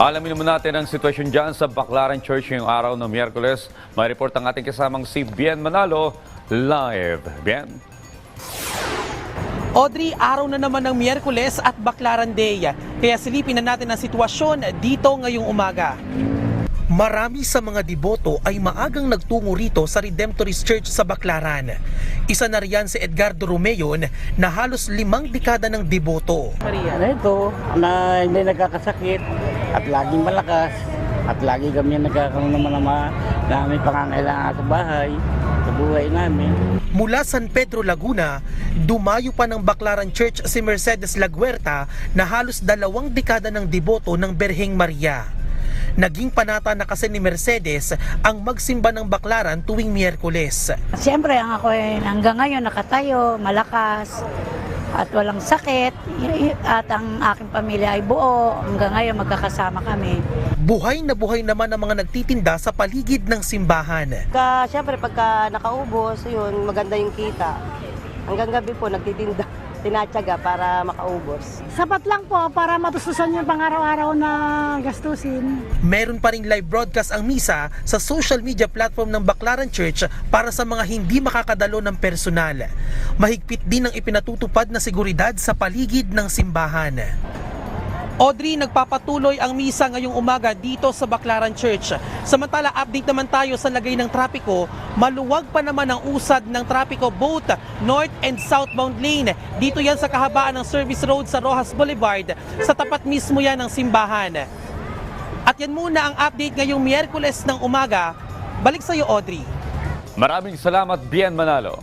Alamin naman natin ang sitwasyon dyan sa Baclaran Church ngayong araw ng Miyerkules. May report ang ating kasamang si Bien Manalo live. Bien? Audrey, araw na naman ng Miyerkules at Baclaran Day. Kaya silipin na natin ang sitwasyon dito ngayong umaga. Marami sa mga deboto ay maagang nagtungo rito sa Redemptorist Church sa Baclaran. Isa na riyan si Edgardo Romeon na halos limang dekada ng deboto. Maria. Ano ito, na hindi nagkakasakit at laging malakas at lagi kami nagkakaroon naman ng mga may pangangailangan sa bahay, sa buhay namin. Mula San Pedro, Laguna, dumayo pa ng Baclaran Church si Mercedes Laguerta na halos dalawang dekada ng deboto ng Berheng Maria. Naging panata na kasi ni Mercedes ang magsimba ng Baclaran tuwing Miyerkules. Siyempre, ang ako ay hanggang ngayon nakatayo, malakas, at walang sakit, at ang aking pamilya ay buo. Hanggang ngayon magkakasama kami. Buhay na buhay naman ang mga nagtitinda sa paligid ng simbahan. Pagka, syempre, pagka nakaubos, yun, maganda yung kita. Hanggang gabi po, nagtitinda, tinatsaga para makaubos. Sapat lang po para matustusan yung pang-araw-araw na gastusin. Meron pa ring live broadcast ang misa sa social media platform ng Baclaran Church para sa mga hindi makakadalo ng personal. Mahigpit din ang ipinatutupad na seguridad sa paligid ng simbahan. Audrey, nagpapatuloy ang misa ngayong umaga dito sa Baclaran Church. Samantala, update naman tayo sa lagay ng trapiko. Maluwag pa naman ang usad ng trapiko both north and southbound lane. Dito yan sa kahabaan ng service road sa Rojas Boulevard. Sa tapat mismo yan ng simbahan. At yan muna ang update ngayong Miyerkules ng umaga. Balik sa iyo, Audrey. Maraming salamat, Bien Manalo.